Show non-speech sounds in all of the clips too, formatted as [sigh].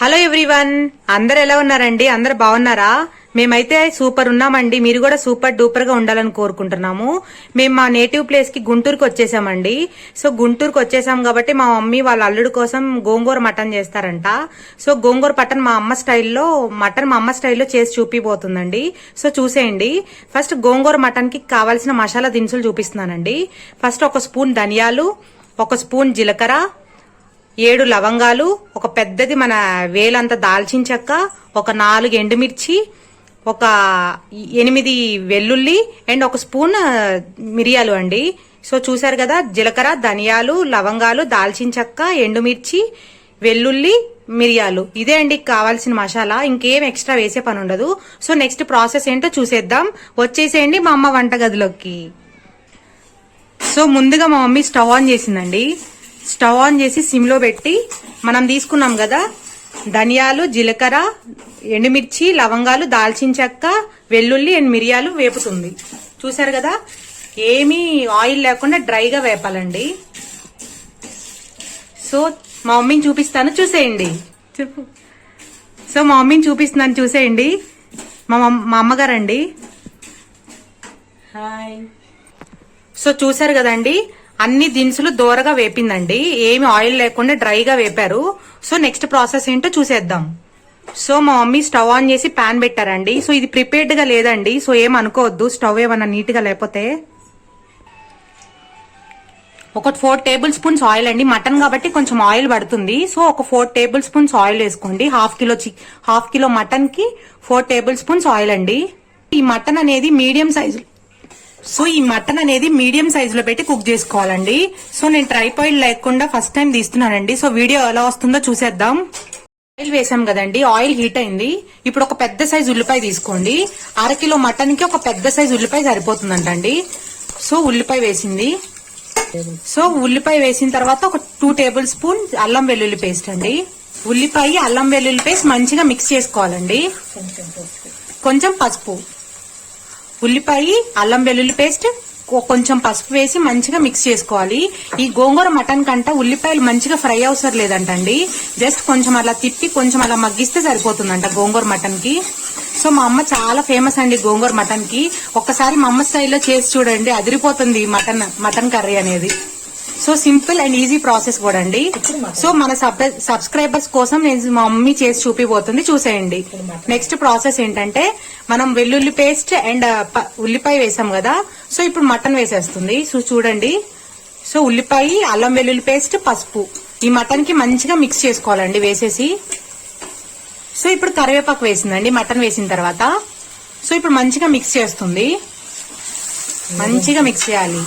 Hello everyone అందరు ఎలా ఉన్నారండి? అందరు బాగున్నారా? మేమైతే సూపర్ ఉన్నామండి. మీరు కూడా సూపర్ డూపర్గా ఉండాలని కోరుకుంటున్నాము. మేము మా నేటివ్ ప్లేస్కి గుంటూరుకి వచ్చేసామండి. సో గుంటూరుకి వచ్చేసాం కాబట్టి మా మమ్మీ వాళ్ళ అల్లుడు కోసం గోంగూర మటన్ చేస్తారంట. సో గోంగూర మటన్ మా అమ్మ స్టైల్లో మటన్ మా అమ్మ స్టైల్లో చేసి చూపిపోతుందండి. సో చూసేయండి. ఫస్ట్ గోంగూర మటన్కి కావాల్సిన మసాలా దినుసులు చూపిస్తున్నానండి. ఫస్ట్ ఒక స్పూన్ ధనియాలు ఒక స్పూన్ జీలకర్ర ఏడు లవంగాలు ఒక పెద్దది మన వేలంత దాల్చిన చెక్క ఒక నాలుగు ఎండుమిర్చి ఒక ఎనిమిది వెల్లుల్లి అండ్ ఒక స్పూన్ మిరియాలు అండి. సో చూసారు కదా జీలకర్ర ధనియాలు లవంగాలు దాల్చిన చెక్క ఎండుమిర్చి వెల్లుల్లి మిరియాలు. ఇదే అండి కావాల్సిన మసాలా. ఇంకేం ఎక్స్ట్రా వేసే పని ఉండదు. సో నెక్స్ట్ ప్రాసెస్ ఏంటో చూసేద్దాం. వచ్చేసేయండి మా అమ్మ వంటగదిలోకి. సో ముందుగా మా మమ్మీ స్టవ్ ఆన్ చేసిందండి. స్టవ్ ఆన్ చేసి సిమ్లో పెట్టి మనం తీసుకున్నాం కదా ధనియాలు జీలకర్ర ఎండుమిర్చి లవంగాలు దాల్చిన చెక్క వెల్లుల్లి అండ్ మిరియాలు వేపుతుంది. చూసారు కదా? ఏమీ ఆయిల్ లేకుండా డ్రైగా వేపాలండి. సో మా మమ్మీని చూపిస్తాను చూసేయండి. చెప్పు. సో మా మమ్మీని చూపిస్తున్నాను చూసేయండి. మా మా అమ్మగారండి. హాయ్. సో చూసారు కదండి? అన్ని దినుసులు దూరగా వేపిందండి. ఏమి ఆయిల్ లేకుండా డ్రైగా వేపారు. సో నెక్స్ట్ ప్రాసెస్ ఏంటో చూసేద్దాం. సో మా మమ్మీ స్టవ్ ఆన్ చేసి పాన్ పెట్టారండి. సో ఇది ప్రిపేర్డ్గా లేదండి. సో ఏం అనుకోవద్దు. స్టవ్ ఏమన్నా నీట్గా లేకపోతే. ఒక ఫోర్ టేబుల్ స్పూన్స్ ఆయిల్ అండి. మటన్ కాబట్టి కొంచెం ఆయిల్ పడుతుంది. సో ఒక ఫోర్ టేబుల్ స్పూన్స్ ఆయిల్ వేసుకోండి. హాఫ్ కిలో చి హాఫ్ కిలో మటన్కి ఫోర్ టేబుల్ స్పూన్స్ ఆయిల్ అండి. ఈ మటన్ అనేది మీడియం సైజు సో ఈ మటన్ అనేది మీడియం సైజ్లో పెట్టి కుక్ చేసుకోవాలండి. సో నేను ట్రైపాయిడ్ లేకుండా ఫస్ట్ టైం తీస్తున్నానండి. సో వీడియో ఎలా వస్తుందో చూసేద్దాం. ఆయిల్ వేసాం కదండి ఆయిల్ హీట్ అయింది. ఇప్పుడు ఒక పెద్ద సైజ్ ఉల్లిపాయ తీసుకోండి. అర కిలో మటన్కి ఒక పెద్ద సైజ్ ఉల్లిపాయ సరిపోతుందంటండి. సో ఉల్లిపాయ వేసింది. సో ఉల్లిపాయ వేసిన తర్వాత ఒక టూ టేబుల్ స్పూన్ అల్లం వెల్లుల్లి పేస్ట్ అండి. ఉల్లిపాయ అల్లం వెల్లుల్లి పేస్ట్ మంచిగా మిక్స్ చేసుకోవాలండి. కొంచెం పసుపు. ఉల్లిపాయ అల్లం వెల్లుల్లి పేస్ట్ కొంచెం పసుపు వేసి మంచిగా మిక్స్ చేసుకోవాలి. ఈ గోంగూర మటన్ కంట ఉల్లిపాయలు మంచిగా ఫ్రై అవసరం లేదంటండి. జస్ట్ కొంచెం అలా తిప్పి కొంచెం అలా మగ్గిస్తే సరిపోతుందంట గోంగూర మటన్కి. సో మా అమ్మ చాలా ఫేమస్ అండి గోంగూర మటన్కి. ఒక్కసారి మా అమ్మ స్టైల్లో చేసి చూడండి అదిరిపోతుంది మటన్ మటన్ కర్రీ అనేది. So simple and easy process కూడా అండి. సో మన సబ్- సబ్స్క్రైబర్స్ కోసం నేను మా మమ్మీ చేసి చూపిపోతుంది చూసేయండి. నెక్స్ట్ ప్రాసెస్ ఏంటంటే మనం వెల్లుల్లి పేస్ట్ అండ్ ఉల్లిపాయ వేసాం కదా. సో ఇప్పుడు మటన్ వేసేస్తుంది. సో చూడండి. సో ఉల్లిపాయ అల్లం వెల్లుల్లి పేస్ట్ పసుపు. ఈ మటన్కి మంచిగా మిక్స్ చేసుకోవాలండి వేసేసి. సో ఇప్పుడు కరివేపాకు వేసిందండి మటన్ వేసిన తర్వాత. సో ఇప్పుడు మంచిగా మిక్స్ చేస్తుంది. మంచిగా మిక్స్ చేయాలి.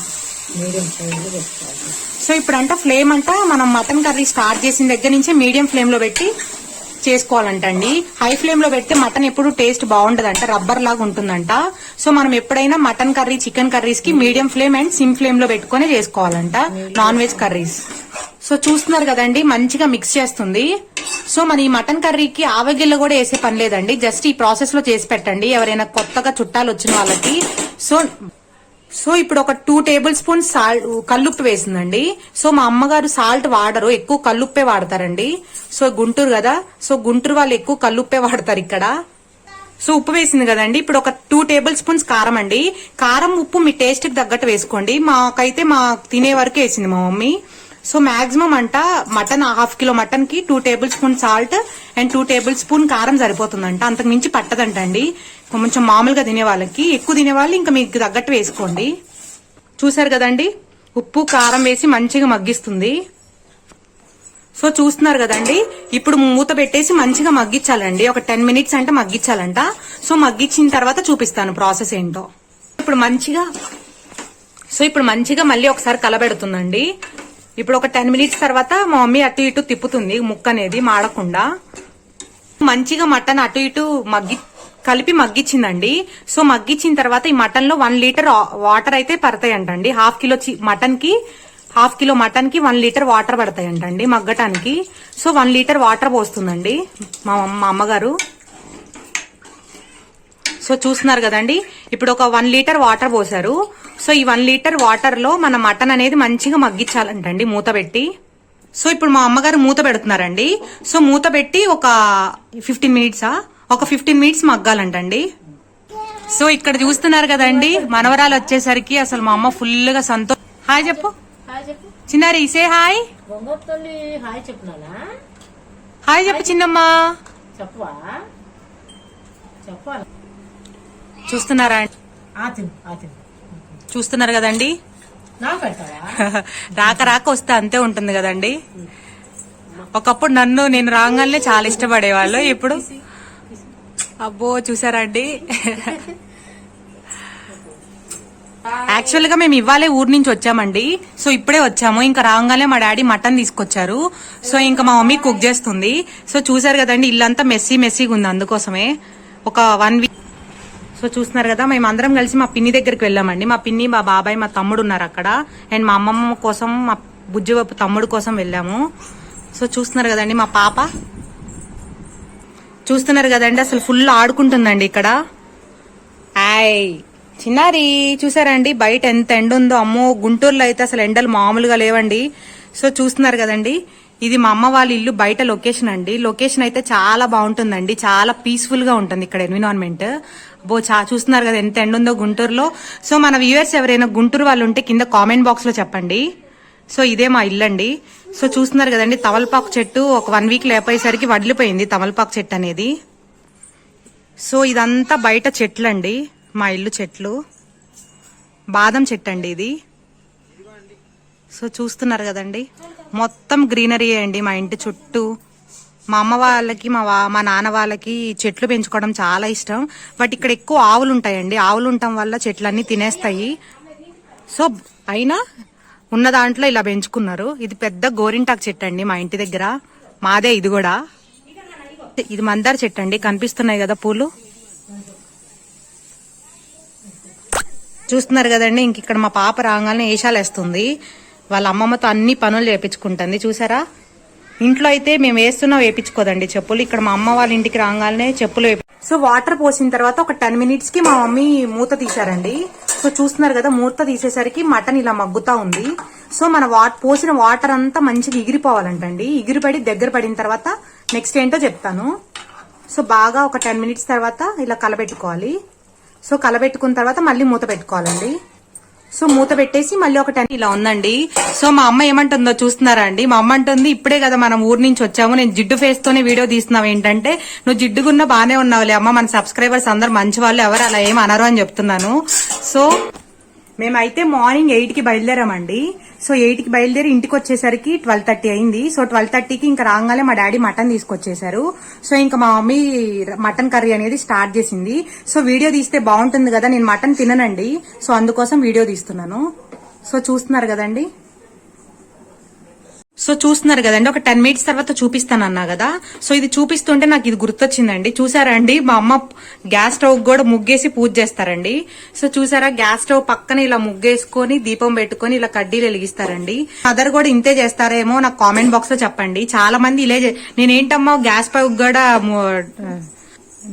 మీడియం సైజులో పెట్టుకోవాలి. సో ఇప్పుడంట ఫ్లేమ్ అంట మనం మటన్ కర్రీ స్టార్ట్ చేసిన దగ్గర నుంచే మీడియం ఫ్లేమ్లో పెట్టి చేసుకోవాలంటండి. హై ఫ్లేమ్లో పెడితే మటన్ ఎప్పుడు టేస్ట్ బాగుండదంట రబ్బర్ లాగా ఉంటుందంట. సో మనం ఎప్పుడైనా మటన్ కర్రీ చికెన్ కర్రీస్కి మీడియం ఫ్లేమ్ అండ్ సిమ్ ఫ్లేమ్లో పెట్టుకొని చేసుకోవాలంట నాన్ వెజ్ కర్రీస్. సో చూస్తున్నారు కదండి మంచిగా మిక్స్ చేస్తుంది. సో మన ఈ మటన్ కర్రీకి ఆవగిల్ల కూడా వేసే పని లేదండి. జస్ట్ ఈ ప్రాసెస్లో చేసి పెట్టండి. ఎవరైనా కొత్తగా చుట్టాలు వచ్చిన వాళ్ళకి. సో సో ఇప్పుడు ఒక టూ టేబుల్ స్పూన్ సాల్ట్ కల్లుప్పు వేసిందండి. సో మా అమ్మగారు సాల్ట్ వాడరు ఎక్కువ కల్లుప్పే వాడతారండి. సో గుంటూరు కదా సో గుంటూరు వాళ్ళు ఎక్కువ కల్లుప్పే [laughs] వాడతారు ఇక్కడ. సో ఉప్పు వేసింది కదండి ఇప్పుడు ఒక టూ టేబుల్ స్పూన్స్ కారం అండి. కారం ఉప్పు మీ టేస్ట్కి తగ్గట్టు వేసుకోండి. మాకైతే మా తినే వరకు వేసింది మా మమ్మీ. సో మాక్సిమం అంట mutton half kilo మటన్కి two tablespoon salt and two tablespoon కారం సరిపోతుందంట. అంతకు మించి పట్టదంటండి. కొంచెం మామూలుగా తినే వాళ్ళకి. ఎక్కువ తినే వాళ్ళు ఇంకా మీకు తగ్గట్టు వేసుకోండి. చూసారు కదండి? ఉప్పు కారం వేసి మంచిగా మగ్గిస్తుంది. సో చూస్తున్నారు కదండి? ఇప్పుడు మూత పెట్టేసి మంచిగా మగ్గించాలండి. ఒక టెన్ మినిట్స్ అంటే మగ్గించాలంట. సో మగ్గించిన తర్వాత చూపిస్తాను ప్రాసెస్ ఏంటో. ఇప్పుడు మంచిగా సో ఇప్పుడు మంచిగా మళ్ళీ ఒకసారి కలబెడుతుందండి. ఇప్పుడు ఒక టెన్ మినిట్స్ తర్వాత మా మమ్మీ అటు ఇటు తిప్పుతుంది ముక్క అనేది మాడకుండా. మంచిగా మటన్ అటు ఇటు మగ్గి కలిపి మగ్గిచ్చిందండి. సో మగ్గిచ్చిన తర్వాత ఈ మటన్లో వన్ లీటర్ వాటర్ అయితే పడతాయంటండి. హాఫ్ కిలో చి- మటన్కి హాఫ్ కిలో మటన్కి వన్ లీటర్ వాటర్ పడతాయంటండి మగ్గటానికి. సో వన్ లీటర్ వాటర్ పోస్తుందండి మా మా అమ్మగారు. సో చూస్తున్నారు కదండి. ఇప్పుడు ఒక వన్ లీటర్ వాటర్ పోసారు సో ఈ వన్ లీటర్ వాటర్లో మన మటన్ అనేది మంచిగా మగ్గించాలంటండి మూత పెట్టి. సో ఇప్పుడు మా అమ్మగారు మూత పెడుతున్నారండి. సో మూత పెట్టి ఒక ఫిఫ్టీన్ మినిట్సా ఒక ఫిఫ్టీన్ మినిట్స్ మగ్గాలంటండి. సో ఇక్కడ చూస్తున్నారు కదండి మనవరాలు వచ్చేసరికి అసలు మా అమ్మ ఫుల్గా సంతో హాయ్ చెప్పు. చిన్నారి ఇసే హాయ్ హాయ్ చెప్పు చిన్నమ్మ. చూస్తున్నారా? అండి? చూస్తున్నారు కదండి? రాక రాక వస్తే అంతే ఉంటుంది కదండి. ఒకప్పుడు నన్ను నేను రాగానే చాలా ఇష్టపడేవాళ్ళు ఇప్పుడు అబ్బో చూసారా అండి? యాక్చువల్గా మేము ఇవ్వాలే ఊరు నుంచి వచ్చామండి. సో ఇప్పుడే వచ్చాము. ఇంకా రాగానే మా డాడీ మటన్ తీసుకొచ్చారు. సో ఇంకా మా మమ్మీ కుక్ చేస్తుంది. సో చూసారు కదండి ఇల్లంతా మెస్సీ మెస్సీగా ఉంది అందుకోసమే. ఒక వన్ వీక్ సో చూస్తున్నారు కదా మేము అందరం కలిసి మా పిన్ని దగ్గరికి వెళ్ళామండి. మా పిన్ని మా బాబాయ్ మా తమ్ముడు ఉన్నారు అక్కడ. అండ్ మా అమ్మమ్మ కోసం మా బుజ్జివప్పు తమ్ముడు కోసం వెళ్ళాము. సో చూస్తున్నారు కదండి మా పాప. చూస్తున్నారు కదండి అసలు ఫుల్ ఆడుకుంటుందండి ఇక్కడ. ఆయ్ చిన్నారి చూసారండి బయట ఎంత ఎండ ఉందో. అమ్మో గుంటూరులో అయితే అసలు ఎండలు మామూలుగా లేవండి. సో చూస్తున్నారు కదండి ఇది మా అమ్మ వాళ్ళ ఇల్లు బయట లొకేషన్ అండి. లొకేషన్ అయితే చాలా బాగుంటుందండి. చాలా పీస్ఫుల్గా ఉంటుంది ఇక్కడ ఎన్విరాన్మెంట్. బో చా చూస్తున్నారు కదా ఎంత ఎండ ఉందో గుంటూరులో. సో మన వ్యూవర్స్ ఎవరైనా గుంటూరు వాళ్ళు ఉంటే కింద కామెంట్ బాక్స్లో చెప్పండి. సో ఇదే మా ఇల్లు అండి. సో చూస్తున్నారు కదండి తమలపాకు చెట్టు ఒక వన్ వీక్ లేపోయేసరికి వడిలిపోయింది తమలపాకు చెట్టు అనేది. సో ఇదంతా బయట చెట్లు అండి మా ఇల్లు చెట్లు. బాదం చెట్టు అండి ఇది. సో చూస్తున్నారు కదండి మొత్తం గ్రీనరీ అండి మా ఇంటి చుట్టూ. మా అమ్మ వాళ్ళకి మా వా మా నాన్న వాళ్ళకి చెట్లు పెంచుకోవడం చాలా ఇష్టం. బట్ ఇక్కడ ఎక్కువ ఆవులు ఉంటాయండి. ఆవులు ఉండటం వల్ల చెట్లన్నీ తినేస్తాయి. సో అయినా ఉన్న దాంట్లో ఇలా పెంచుకున్నారు. ఇది పెద్ద గోరింటాకు చెట్టు అండి మా ఇంటి దగ్గర. మాదే ఇది కూడా. ఇది మందార చెట్టు అండి. కనిపిస్తున్నాయి కదా పూలు? చూస్తున్నారు కదండి ఇంక ఇక్కడ మా పాప రాగానే ఏషాలు వేస్తుంది. వాళ్ళ అమ్మమ్మతో అన్ని పనులు చేపించుకుంటుంది. చూసారా? ఇంట్లో అయితే మేము వేస్తున్నా వేపించుకోదండి చెప్పులు. ఇక్కడ మా అమ్మ వాళ్ళ ఇంటికి రాగానే చెప్పులు వేపి సో వాటర్ పోసిన తర్వాత ఒక టెన్ మినిట్స్కి మా మమ్మీ మూత తీశారండి. సో చూస్తున్నారు కదా మూత తీసేసరికి మటన్ ఇలా మగ్గుతా ఉంది. సో మన పోసిన వాటర్ అంతా మంచిగా ఎగిరిపోవాలంటండి ఎగిరిపడి దగ్గర పడిన తర్వాత నెక్స్ట్ ఏంటో చెప్తాను. సో బాగా ఒక టెన్ మినిట్స్ తర్వాత ఇలా కలబెట్టుకోవాలి. సో కలబెట్టుకున్న తర్వాత మళ్ళీ మూత పెట్టుకోవాలండి. సో మూత పెట్టేసి మళ్ళీ ఒక టెన్ ఇలా ఉందండి. సో మా అమ్మ ఏమంటుందో చూస్తున్నారా అండి? మా అమ్మ అంటుంది ఇప్పుడే కదా మనం ఊరు నుంచి వచ్చాము. నేను జిడ్డు ఫేస్ తోనే వీడియో తీస్తున్నావు. ఏంటంటే నువ్వు జిడ్డుగున్నా బానే ఉన్నావులే అమ్మ. మన సబ్స్క్రైబర్స్ అందరు మంచి వాళ్ళు. ఎవరు అలా ఏం అనరు అని చెప్తున్నాను. సో మేమైతే మార్నింగ్ ఎయిట్కి బయలుదేరామండి. సో ఎయిట్కి బయలుదేరి ఇంటికి వచ్చేసరికి ట్వెల్వ్ థర్టీ అయింది. సో ట్వెల్వ్ థర్టీకి ఇంకా రాగానే మా డాడీ మటన్ తీసుకొచ్చేసారు. సో ఇంకా మా మమ్మీ మటన్ కర్రీ అనేది స్టార్ట్ చేసింది. సో వీడియో తీస్తే బాగుంటుంది కదా నేను మటన్ తిననండి. సో అందుకోసం వీడియో తీస్తున్నాను. సో చూస్తున్నారు కదండి? సో చూస్తున్నారు కదండి ఒక టెన్ మినిట్స్ తర్వాత చూపిస్తాను అన్నా కదా. సో ఇది చూపిస్తుంటే నాకు ఇది గుర్తొచ్చిందండి. చూసారా అండి? మా అమ్మ గ్యాస్ స్టవ్ కూడా ముగ్గేసి పూజ చేస్తారండి. సో చూసారా గ్యాస్ స్టవ్ పక్కన ఇలా ముగ్గేసుకొని దీపం పెట్టుకొని ఇలా కడ్డీలు వెలిగిస్తారండి. మదర్ కూడా ఇంతే చేస్తారేమో నాకు కామెంట్ బాక్స్లో చెప్పండి. చాలా మంది ఇలే చే- నేనేంటమ్మా గ్యాస్ స్టవ్ కూడా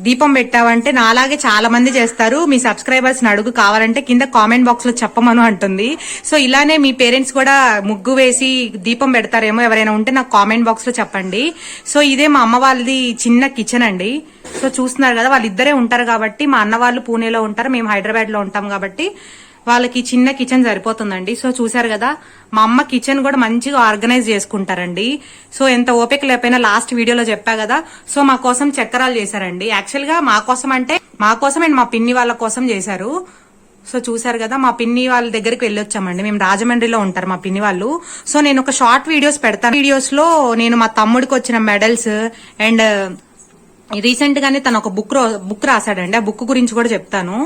దీపం పెట్టావంటే నాలాగే చాలా మంది చేస్తారు. మీ సబ్స్క్రైబర్స్ అడుగు కావాలంటే కింద కామెంట్ బాక్స్లో చెప్పమను అంటుంది. సో ఇలానే మీ పేరెంట్స్ కూడా ముగ్గు వేసి దీపం పెడతారేమో ఎవరైనా ఉంటే నాకు కామెంట్ బాక్స్లో చెప్పండి. సో ఇదే మా అమ్మ వాళ్ళది చిన్న కిచెన్ అండి. సో చూస్తున్నారు కదా వాళ్ళిద్దరే ఉంటారు కాబట్టి మా అన్న వాళ్ళు పూణేలో ఉంటారు మేము హైదరాబాద్లో ఉంటాం కాబట్టి వాళ్ళకి చిన్న కిచెన్ సరిపోతుందండి. సో చూసారు కదా మా అమ్మ కిచెన్ కూడా మంచిగా ఆర్గనైజ్ చేసుకుంటారండి. సో ఎంత ఓపిక లేకపోయినా లాస్ట్ వీడియోలో చెప్పా కదా సో మా కోసం చక్రాలు చేశారండి. యాక్చువల్గా మా కోసం అంటే మా కోసం అండ్ మా పిన్ని వాళ్ళ కోసం చేశారు. సో చూసారు కదా మా పిన్ని వాళ్ళ దగ్గరికి వెళ్ళొచ్చామండి. మేము రాజమండ్రిలో ఉంటారు మా పిన్ని వాళ్ళు. సో నేను ఒక షార్ట్ వీడియోస్ పెడతాను. వీడియోస్లో నేను మా తమ్ముడికి వచ్చిన మెడల్స్ అండ్ రీసెంట్ గానే తను ఒక బుక్ బుక్ రాశాడండి. ఆ బుక్ గురించి కూడా చెప్తాను.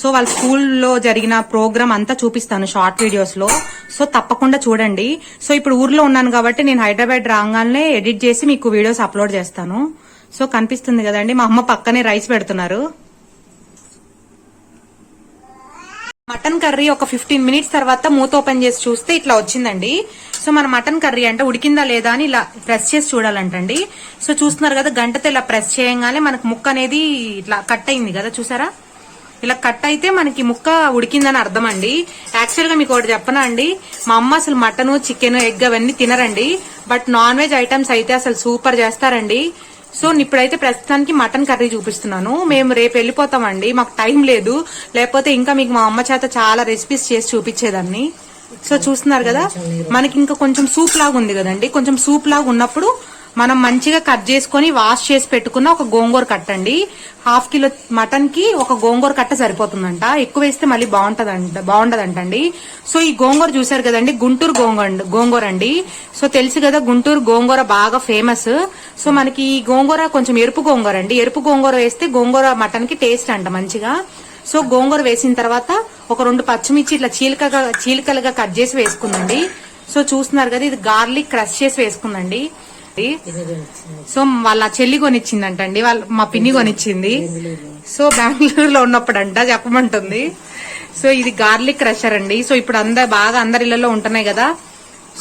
సో వాళ్ళ స్కూల్లో జరిగిన ప్రోగ్రామ్ అంతా చూపిస్తాను షార్ట్ వీడియోస్లో సో తప్పకుండా చూడండి. సో ఇప్పుడు ఊర్లో ఉన్నాను కాబట్టి నేను హైదరాబాద్ రాగానే ఎడిట్ చేసి మీకు వీడియోస్ అప్లోడ్ చేస్తాను. సో కనిపిస్తుంది కదండి మా అమ్మ పక్కనే రైస్ పెడుతున్నారు. మటన్ కర్రీ ఒక ఫిఫ్టీన్ మినిట్స్ తర్వాత మూత ఓపెన్ చేసి చూస్తే ఇట్లా వచ్చిందండి. సో మన మటన్ కర్రీ అంటే ఉడికిందా లేదా అని ఇలా ప్రెస్ చేసి చూడాలంటండి. సో చూస్తున్నారు కదా గంటతో ఇలా ప్రెస్ చేయగానే మనకు ముక్క అనేది ఇట్లా కట్ అయింది కదా చూసారా? ఇలా కట్ అయితే మనకి ముక్క ఉడికిందని అర్థం అండి యాక్చువల్గా మీకు ఒకటి చెప్పనా అండి? మా అమ్మ అసలు మటన్ చికెన్ ఎగ్ అవన్నీ తినరండి. బట్ నాన్ వెజ్ ఐటమ్స్ అయితే అసలు సూపర్ చేస్తారండి. సో ఇప్పుడైతే ప్రస్తుతానికి మటన్ కర్రీ చూపిస్తున్నాను. మేము రేపు వెళ్ళిపోతామండి. మాకు టైం లేదు. లేకపోతే ఇంకా మీకు మా అమ్మ చేత చాలా రెసిపీస్ చేసి చూపించేదాన్ని. సో చూస్తున్నారు కదా? మనకి ఇంకా కొంచెం సూప్ లాగా ఉంది కదండి. కొంచెం సూప్ లాగా ఉన్నప్పుడు మనం మంచిగా కట్ చేసుకొని వాష్ చేసి పెట్టుకున్న ఒక గోంగూర కట్ట అండి హాఫ్ కిలో మటన్కి ఒక గోంగూర కట్ట సరిపోతుందంట. ఎక్కువ వేస్తే మళ్ళీ బాగుంటదంట బాగుంటదంటండి సో ఈ గోంగూర చూసారు కదండి గుంటూరు గోంగూర గోంగూర అండి. సో తెలుసు కదా గుంటూరు గోంగూర బాగా ఫేమస్ సో మనకి ఈ గోంగూర కొంచెం ఎరుపు గోంగూర అండి. ఎరుపు గోంగూర వేస్తే గోంగూర మటన్కి టేస్ట్ అంట మంచిగా. సో గోంగూర వేసిన తర్వాత ఒక రెండు పచ్చిమిర్చి ఇట్లా చీలికగా చీలికలుగా కట్ చేసి వేసుకుందండి. సో చూస్తున్నారు కదా ఇది గార్లిక్ క్రష్ చేసి వేసుకుందండి. సో వాళ్ళ చెల్లి కొనిచ్చిందంటండి వాళ్ళ మా పిన్ని కొనిచ్చింది. సో బెంగళూరులో ఉన్నప్పుడంట చెప్పమంటుంది. సో ఇది గార్లిక్ క్రషర్ అండి. సో ఇప్పుడు అందరు బాగా అందరి ఇళ్ళలో ఉంటున్నాయి కదా.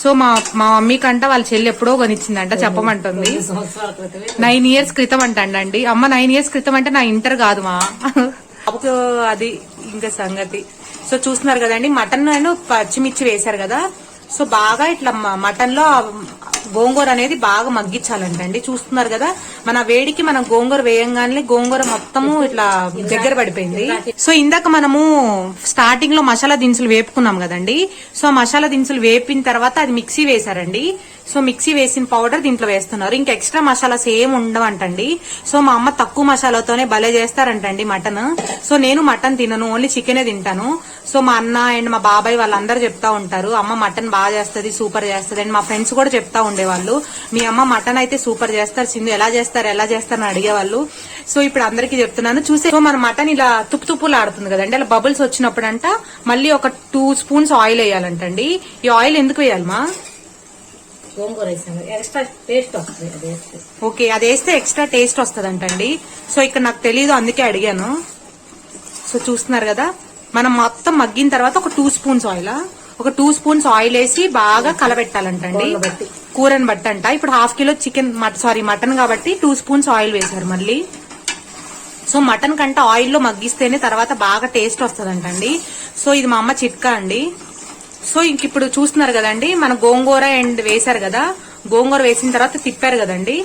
సో మా మా మమ్మీ కంట వాళ్ళ చెల్లి ఎప్పుడో కొనిచ్చిందంట చెప్పమంటుంది. నైన్ ఇయర్స్ క్రితం అంటండి అమ్మ నైన్ ఇయర్స్ క్రితం అంటే నా ఇంటర్ కాదు మా. అది ఇంకా సంగతి. సో చూస్తున్నారు కదండి మటన్ అండ్ పచ్చిమిర్చి వేశారు కదా. సో బాగా ఇట్లా మటన్లో గోంగూర అనేది బాగా మగ్గించాలంటండి. చూస్తున్నారు కదా మన వేడికి మనం గోంగూర వేయంగానే గోంగూర మొత్తము ఇట్లా దగ్గర పడిపోయింది. సో ఇందాక మనము స్టార్టింగ్లో మసాలా దినుసులు వేపుకున్నాం కదండి. సో మసాలా దినుసులు వేపిన తర్వాత అది మిక్సీ వేశారండి. సో మిక్సీ వేసిన పౌడర్ దీంట్లో వేస్తున్నారు. ఇంకా ఎక్స్ట్రా మసాలాస్ ఏం ఉండవంటండి. సో మా అమ్మ తక్కువ మసాలాతోనే భలే చేస్తారంటండి మటన్. సో నేను మటన్ తినను ఓన్లీ చికెనే తింటాను. సో మా అన్న అండ్ మా బాబాయ్ వాళ్ళందరూ చెప్తా ఉంటారు అమ్మ మటన్ బాగా చేస్తుంది సూపర్ చేస్తది. అండ్ మా ఫ్రెండ్స్ కూడా చెప్తా ఉండేవాళ్ళు. మీ అమ్మ మటన్ అయితే సూపర్ చేస్తారు. సింధు ఎలా చేస్తారు ఎలా చేస్తారు అని అడిగేవాళ్ళు. సో ఇప్పుడు అందరికీ చెప్తున్నాను. చూసే మన మటన్ ఇలా తుప్పు తుప్పులు ఆడుతుంది కదండి. అలా బబుల్స్ వచ్చినప్పుడంట మళ్ళీ ఒక టూ స్పూన్స్ ఆయిల్ వేయాలంటండి. ఈ ఆయిల్ ఎందుకు వేయాలి మా? గోంగూర ఎక్స్ట్రా టేస్ట్ వస్తుంది. ఓకే అది వేస్తే ఎక్స్ట్రా టేస్ట్ వస్తుందంటండి. సో ఇక్కడ నాకు తెలియదు అందుకే అడిగాను. సో చూస్తున్నారు కదా మనం మొత్తం మగ్గిన తర్వాత ఒక టూ స్పూన్స్ ఆయిల్? ఒక టూ స్పూన్స్ ఆయిల్ వేసి బాగా కలబెట్టాలంటండి. కూరని బట్టి అంట ఇప్పుడు half kilo chicken sorry mutton కాబట్టి టూ స్పూన్స్ ఆయిల్ వేశారు మళ్ళీ. సో మటన్ కంటే ఆయిల్లో మగ్గిస్తేనే తర్వాత బాగా టేస్ట్ వస్తుందంటండి. సో ఇది మా అమ్మ చిట్కా అండి. సో ఇంక ఇప్పుడు చూస్తున్నారు కదండి మన గోంగూర అండ్ వేశారు కదా. గోంగూర వేసిన తర్వాత తిప్పారు కదండి.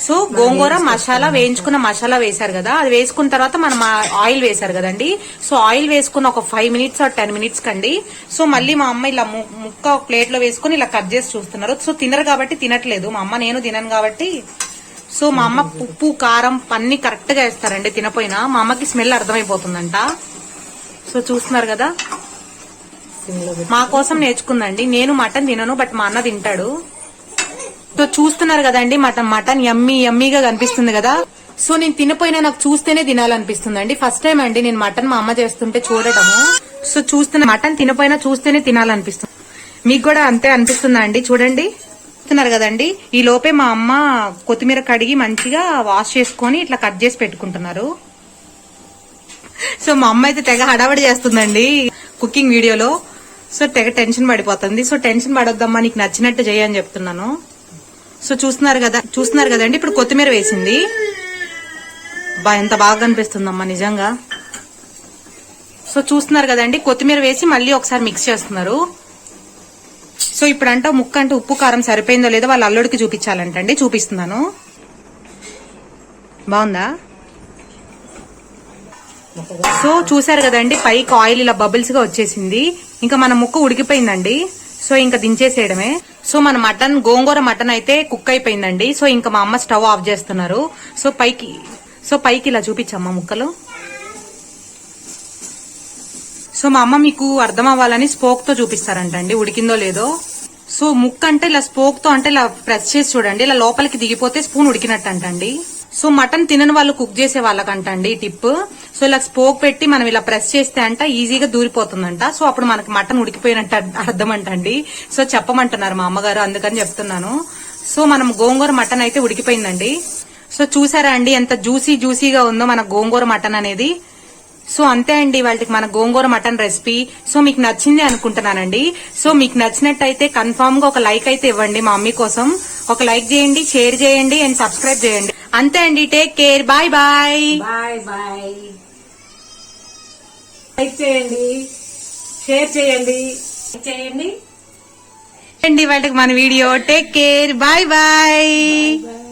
సో గోంగూర మసాలా వేయించుకున్న మసాలా వేశారు కదా అది వేసుకున్న తర్వాత మనం ఆయిల్ వేశారు కదండి. సో ఆయిల్ వేసుకున్న ఒక five minutes or ten minutes కండి. సో మళ్ళీ మా అమ్మ ఇలా ము- ముక్క ఒక ప్లేట్లో వేసుకుని ఇలా కట్ చేసి చూస్తున్నారు. సో తినరు కాబట్టి తినట్లేదు. మా అమ్మ నేను తినను కాబట్టి. సో మా అమ్మ ఉప్పు కారం అన్ని కరెక్ట్గా వేస్తారండి తినపోయినా. మా అమ్మకి స్మెల్ అర్థమైపోతుందంట. సో చూస్తున్నారు కదా. మా కోసం నేర్చుకుందండి. నేను మటన్ తినను బట్ మా అన్న తింటాడు. సో చూస్తున్నారు కదండి మటన్ మటన్ యమ్మీ యమ్మీగా కనిపిస్తుంది కదా. సో నేను తినపోయినా నాకు చూస్తేనే తినాలనిపిస్తుంది అండి ఫస్ట్ టైం అండి నేను మటన్ మా అమ్మ చేస్తుంటే చూడటము. సో చూస్తున్న మటన్ తినపోయినా చూస్తేనే తినాలనిపిస్తుంది. మీకు కూడా అంతే అనిపిస్తుందా అండి? చూడండి. చూస్తున్నారు కదండి ఈ లోపే మా అమ్మ కొత్తిమీర కడిగి మంచిగా వాష్ చేసుకొని ఇట్లా కట్ చేసి పెట్టుకుంటున్నారు. సో మా అమ్మ అయితే తెగ హడావడి చేస్తుందండి కుకింగ్ వీడియోలో. సో తెగ టెన్షన్ పడిపోతుంది. సో టెన్షన్ పడొద్దమ్మా నీకు నచ్చినట్టు చేయని చెప్తున్నాను. సో చూస్తున్నారు కదా చూస్తున్నారు కదండి ఇప్పుడు కొత్తిమీర వేసింది. బా ఎంత బాగా కనిపిస్తుందమ్మా నిజంగా. సో చూస్తున్నారు కదండి కొత్తిమీర వేసి మళ్ళీ ఒకసారి మిక్స్ చేస్తున్నారు. సో ఇప్పుడంట ముక్క అంటే ఉప్పు కారం సరిపోయిందో లేదో వాళ్ళ అల్లుడికి చూపించాలంటండి చూపిస్తున్నాను. బాగుందా? సో చూసారు కదండి పైకి ఆయిల్ ఇలా బబుల్స్గా వచ్చేసింది. ఇంకా మన ముక్క ఉడికిపోయిందండి. సో ఇంకా దించేసేయడమే. సో మన మటన్ గోంగూర మటన్ అయితే కుక్ అయిపోయిందండి. సో ఇంకా మా అమ్మ స్టవ్ ఆఫ్ చేస్తున్నారు. సో పైకి సో పైకి ఇలా చూపించమ్మా ముక్కలు. సో మా అమ్మ మీకు అర్థం అవ్వాలని స్పోక్తో చూపిస్తారంటండి. ఉడికిందో లేదో. సో ముక్క అంటే ఇలా స్పోక్తో అంటే ఇలా ప్రెస్ చేసి చూడండి. ఇలా లోపలికి దిగిపోతే స్పూన్ ఉడికినట్టు అంటండి సో మటన్ తినని వాళ్ళు కుక్ చేసే వాళ్ళకంటండి ఈ టిప్. సో ఇలా స్పోక్ పెట్టి మనం ఇలా ప్రెస్ చేస్తే అంట ఈజీగా దూరిపోతుందంట. సో అప్పుడు మనకి మటన్ ఉడికిపోయినట్టు అర్థం అంటండి సో చెప్పమంటున్నారు మా అమ్మగారు అందుకని చెప్తున్నాను. సో మనం గోంగూర మటన్ అయితే ఉడికిపోయిందండి. సో చూసారా అండి ఎంత జ్యూసీ జ్యూసీగా ఉందో మన గోంగూర మటన్ అనేది. సో అంతే అండి వాళ్ళకి మన గోంగూర మటన్ రెసిపీ. సో మీకు నచ్చింది అనుకుంటున్నానండి. సో మీకు నచ్చినట్టయితే కన్ఫామ్గా ఒక లైక్ అయితే ఇవ్వండి మా మమ్మీ కోసం. ఒక లైక్ చేయండి షేర్ చేయండి అండ్ సబ్స్క్రైబ్ చేయండి. అంతే అండి take care bye bye bye bye like చేయండి షేర్ చేయండి. చేయండి. అండి వాళ్ళకి మన video take care bye bye bye